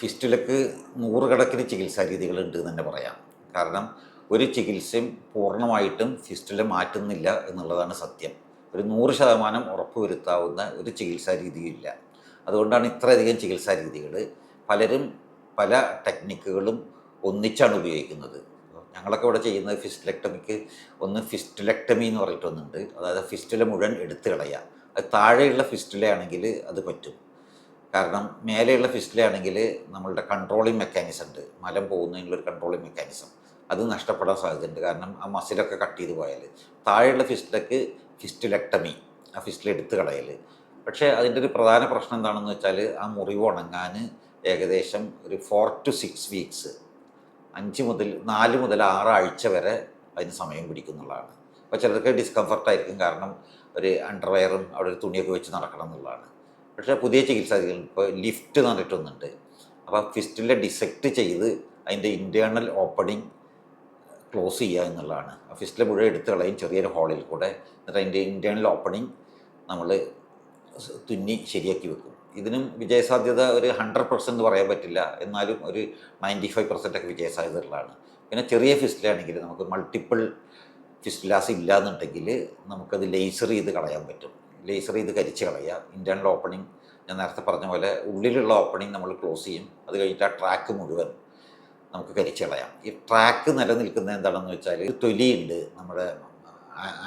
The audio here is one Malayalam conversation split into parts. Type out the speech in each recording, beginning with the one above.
ഫിസ്റ്റുലക്ക് നൂറുകണക്കിന് ചികിത്സാ രീതികളുണ്ട് എന്ന് തന്നെ പറയാം. കാരണം ഒരു ചികിത്സയും പൂർണമായിട്ടും ഫിസ്റ്റുല മാറ്റുന്നില്ല എന്നുള്ളതാണ് സത്യം. ഒരു നൂറ് ശതമാനം ഉറപ്പുവരുത്താവുന്ന ഒരു ചികിത്സാ രീതിയില്ല അതുകൊണ്ടാണ് ഇത്രയധികം ചികിത്സാ രീതികൾ പലരും പല ടെക്നിക്കുകളും ഒന്നിച്ചാണ് ഉപയോഗിക്കുന്നത്. ഞങ്ങളൊക്കെ ഇവിടെ ചെയ്യുന്നത് ഫിസ്റ്റിലെക്ടമിക്ക് ഒന്ന് ഫിസ്റ്റിലെക്ടമി എന്ന് പറഞ്ഞിട്ടൊന്നുണ്ട് അതായത് ഫിസ്റ്റുല മുഴുവൻ എടുത്തു കളയുക. അത് താഴെയുള്ള ഫിസ്റ്റിലയാണെങ്കിൽ അത് പറ്റും. കാരണം മേലെയുള്ള ഫിസ്റ്റിലാണെങ്കിൽ നമ്മളുടെ കൺട്രോളിങ് മെക്കാനിസം ഉണ്ട്. മലം പോകുന്നതിനുള്ള ഒരു കൺട്രോളിങ് മെക്കാനിസം അത് നഷ്ടപ്പെടാൻ സാധ്യതയുണ്ട്. കാരണം ആ മസിലൊക്കെ കട്ട് ചെയ്ത് പോയാൽ. താഴെയുള്ള ഫിസ്റ്റിലേക്ക് ഫിസ്റ്റിലെക്ടമി ആ ഫിസ്റ്റിൽ എടുത്ത് കളയൽ. പക്ഷേ അതിന്റെ ഒരു പ്രധാന പ്രശ്നം എന്താണെന്ന് വെച്ചാൽ ആ മുറിവ് ഉണങ്ങാൻ ഏകദേശം ഒരു ഫോർ ടു സിക്സ് വീക്സ് അഞ്ച് മുതൽ നാല് മുതൽ ആറാഴ്ച വരെ അതിന് സമയം പിടിക്കുന്നുള്ളതാണ് അപ്പോൾ ചിലർക്ക് ഡിസ്കംഫർട്ടായിരിക്കും കാരണം ഒരു അണ്ടർവെയറും അവിടെ ഒരു തുണിയൊക്കെ വെച്ച് നടക്കണം എന്നുള്ളതാണ്. പക്ഷേ പുതിയ ചികിത്സാ ഇപ്പോൾ ലിഫ്റ്റ് എന്ന് പറഞ്ഞിട്ടൊന്നുണ്ട് അപ്പോൾ ഫിസ്റ്റിലെ ഡിസെക്റ്റ് ചെയ്ത് അതിന്റെ ഇന്റേർണൽ ഓപ്പണിങ് ക്ലോസ് ചെയ്യുക എന്നുള്ളതാണ്. ആ ഫിസ്റ്റിലെ മുഴുവൻ എടുത്ത് കളയും ചെറിയൊരു ഹോളിൽ കൂടെ. എന്നിട്ട് അതിന്റെ ഇന്റേർണൽ ഓപ്പണിങ് നമ്മൾ തുന്നി ശരിയാക്കി വെക്കും. ഇതിനും വിജയസാധ്യത ഒരു ഹൺഡ്രഡ് പെർസെന്റ് പറയാൻ പറ്റില്ല. എന്നാലും ഒരു നയന്റി ഫൈവ് പെർസെന്റ് ഒക്കെ ഉള്ളതാണ് പിന്നെ ചെറിയ ഫിസ്റ്റിലാണെങ്കിൽ നമുക്ക് മൾട്ടിപ്പിൾ ഫിസ്റ്റിലാസ് ഇല്ല എന്നുണ്ടെങ്കിൽ നമുക്കത് ലേസർ ചെയ്ത് കളയാൻ പറ്റും. ലേസർ ചെയ്ത് കരിച്ച് കളയുക. ഇന്റേണൽ ഓപ്പണിംഗ് ഞാൻ നേരത്തെ പറഞ്ഞ പോലെ ഉള്ളിലുള്ള ഓപ്പണിംഗ് നമ്മൾ ക്ലോസ് ചെയ്യും. അത് കഴിഞ്ഞിട്ട് ആ ട്രാക്ക് മുഴുവൻ നമുക്ക് കരിച്ച് കളയാം. ഈ ട്രാക്ക് നിലനിൽക്കുന്നത് എന്താണെന്ന് വെച്ചാൽ ഒരു തൊലിയുണ്ട് നമ്മുടെ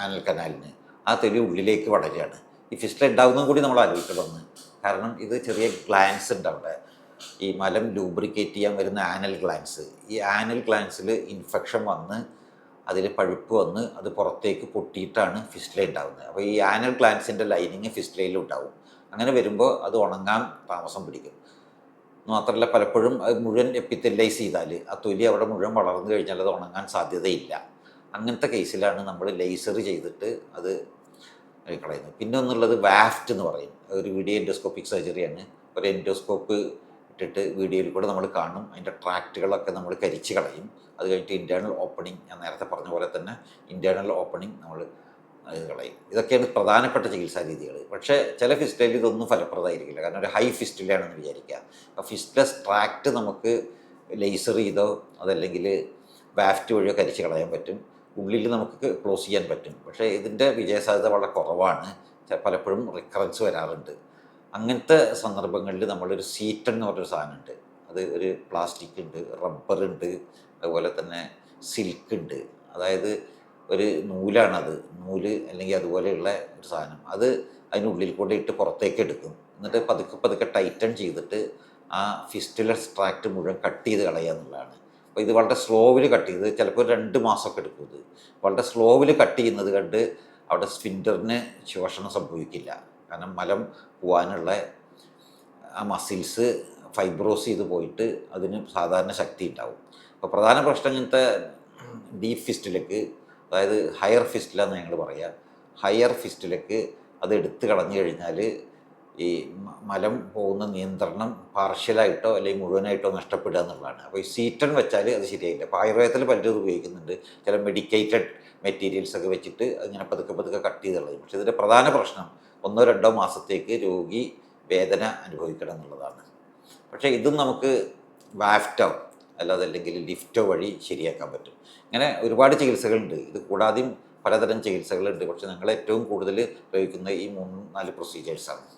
ആനൽ കനാലിന്. ആ തൊലി ഉള്ളിലേക്ക് വളരുകയാണ്. ഈ ഫിസ്റ്റിൽ ഉണ്ടാകുന്നതും കൂടി നമ്മൾ ആലോചിക്കണമെന്ന് കാരണം ഇത് ചെറിയ ഗ്ലാൻസ് ഉണ്ട് അവിടെ. ഈ മലം ലൂബ്രിക്കേറ്റ് ചെയ്യാൻ വരുന്ന ആനൽ ഗ്ലാൻസ് ഈ ആനൽ ഗ്ലാൻസിൽ ഇൻഫെക്ഷൻ വന്ന് അതിൽ പഴുപ്പ് വന്ന് അത് പുറത്തേക്ക് പൊട്ടിയിട്ടാണ് ഫിസ്റ്റില ഉണ്ടാകുന്നത് അപ്പോൾ ഈ ആനൽ ഗ്ലാൻസിന്റെ ലൈനിങ് ഫിസ്റ്റിലയിൽ ഉണ്ടാവും. അങ്ങനെ വരുമ്പോൾ അത് ഉണങ്ങാൻ താമസം പിടിക്കും. മാത്രമല്ല പലപ്പോഴും അത് മുഴുവൻ എപ്പിത്തലൈസ് ചെയ്താൽ ആ തൊലി അവിടെ മുഴുവൻ വളർന്നു കഴിഞ്ഞാൽ അത് ഉണങ്ങാൻ സാധ്യതയില്ല. അങ്ങനത്തെ കേസിലാണ് നമ്മൾ ലേസർ ചെയ്തിട്ട് അത് കളയുന്നത്. പിന്നെ ഒന്നുള്ളത് വാഫ്റ്റ് എന്ന് പറയും. ഒരു വീഡിയോ എൻഡോസ്കോപ്പിക് സർജറിയാണ്. ഒരു എൻഡോസ്കോപ്പ് ഇട്ടിട്ട് വീഡിയോയിൽ കൂടെ നമ്മൾ കാണും. അതിന്റെ ട്രാക്റ്റുകളൊക്കെ നമ്മൾ കരിച്ച് കളയും. അത് കഴിഞ്ഞിട്ട് ഇന്റേർണൽ ഓപ്പണിംഗ് ഞാൻ നേരത്തെ പറഞ്ഞ പോലെ തന്നെ ഇന്റേർണൽ ഓപ്പണിംഗ് നമ്മൾ കളയും. ഇതൊക്കെയാണ് പ്രധാനപ്പെട്ട ചികിത്സാ രീതികൾ. പക്ഷേ ചില ഫിസ്റ്റിലയിൽ ഇതൊന്നും ഫലപ്രദമായിരിക്കില്ല. കാരണം ഒരു ഹൈ ഫിസ്റ്റിലാണെന്ന് വിചാരിക്കുക. അപ്പോൾ ഫിസ്റ്റ്ലെസ് ട്രാക്റ്റ് നമുക്ക് ലേസർ ചെയ്തോ അതല്ലെങ്കിൽ വാഫ്റ്റ് വഴിയോ കരിച്ച് കളയാൻ പറ്റും. ഉള്ളിൽ നമുക്ക് ക്ലോസ് ചെയ്യാൻ പറ്റും. പക്ഷേ ഇതിന്റെ വിജയസാധ്യത വളരെ കുറവാണ്. പലപ്പോഴും റിക്കറൻസ് വരാറുണ്ട്. അങ്ങനത്തെ സന്ദർഭങ്ങളിൽ നമ്മളൊരു സീറ്റൺ എന്ന് പറഞ്ഞൊരു സാധനമുണ്ട്. അത് ഒരു പ്ലാസ്റ്റിക് ഉണ്ട് റബ്ബർ ഉണ്ട് അതുപോലെ തന്നെ സിൽക്ക് ഉണ്ട്. അതായത് ഒരു നൂലാണത്. നൂൽ അല്ലെങ്കിൽ അതുപോലെയുള്ള ഒരു സാധനം. അത് അതിനുള്ളിൽ കൂടെ ഇട്ട് പുറത്തേക്ക് എടുക്കും. എന്നിട്ട് പതുക്കെ പതുക്കെ ടൈറ്റൺ ചെയ്തിട്ട് ആ ഫിസ്റ്റുലർ സ്ട്രാക്റ്റ് മുഴുവൻ കട്ട് ചെയ്ത് കളയുക എന്നുള്ളതാണ്. അപ്പോൾ ഇത് വളരെ സ്ലോവിൽ കട്ട് ചെയ്ത് ചിലപ്പോൾ രണ്ട് മാസമൊക്കെ എടുക്കും ഇത്. വളരെ സ്ലോവിൽ കട്ട് ചെയ്യുന്നത് കണ്ട് അവിടെ സ്പിൻഡറിന് ശോഷണം സംഭവിക്കില്ല. കാരണം മലം പോകാനുള്ള ആ മസിൽസ് ഫൈബ്രോസ് ചെയ്ത് പോയിട്ട് അതിന് സാധാരണ ശക്തി ഉണ്ടാവും. അപ്പോൾ പ്രധാന പ്രശ്നം ഇങ്ങനത്തെ ഡീപ്പ് ഫിസ്റ്റിലേക്ക് അതായത് ഹയർ ഫിസ്റ്റിലാന്ന് ഞങ്ങൾ പറയുക ഹയർ ഫിസ്റ്റിലേക്ക് അത് എടുത്തു കളഞ്ഞു കഴിഞ്ഞാൽ ഈ മലം പോകുന്ന നിയന്ത്രണം പാർഷ്യലായിട്ടോ അല്ലെങ്കിൽ മുഴുവനായിട്ടോ നഷ്ടപ്പെടുക എന്നുള്ളതാണ്. അപ്പോൾ ഈ സീറ്റൺ വെച്ചാൽ അത് ശരിയായില്ല. അപ്പോൾ ആയുർവേദത്തിൽ പലരും ഉപയോഗിക്കുന്നുണ്ട്. ചില മെഡിക്കേറ്റഡ് മെറ്റീരിയൽസ് ഒക്കെ വെച്ചിട്ട് അങ്ങനെ പതുക്കെ പതുക്കെ കട്ട് ചെയ്ത് കളയും. പക്ഷേ ഇതിന്റെ പ്രധാന പ്രശ്നം ഒന്നോ രണ്ടോ മാസത്തേക്ക് രോഗി വേദന അനുഭവിക്കണം എന്നുള്ളതാണ്. പക്ഷേ ഇതും നമുക്ക് വാഫ്റ്റോ അല്ലാതെ അല്ലെങ്കിൽ ലിഫ്റ്റോ വഴി ശരിയാക്കാൻ പറ്റും. ഇങ്ങനെ ഒരുപാട് ചികിത്സകളുണ്ട്. ഇത് കൂടാതെയും പലതരം ചികിത്സകളുണ്ട്. പക്ഷേ ഞങ്ങൾ ഏറ്റവും കൂടുതൽ ഉപയോഗിക്കുന്ന ഈ മൂന്ന് നാല് പ്രൊസീജിയേഴ്സാണ്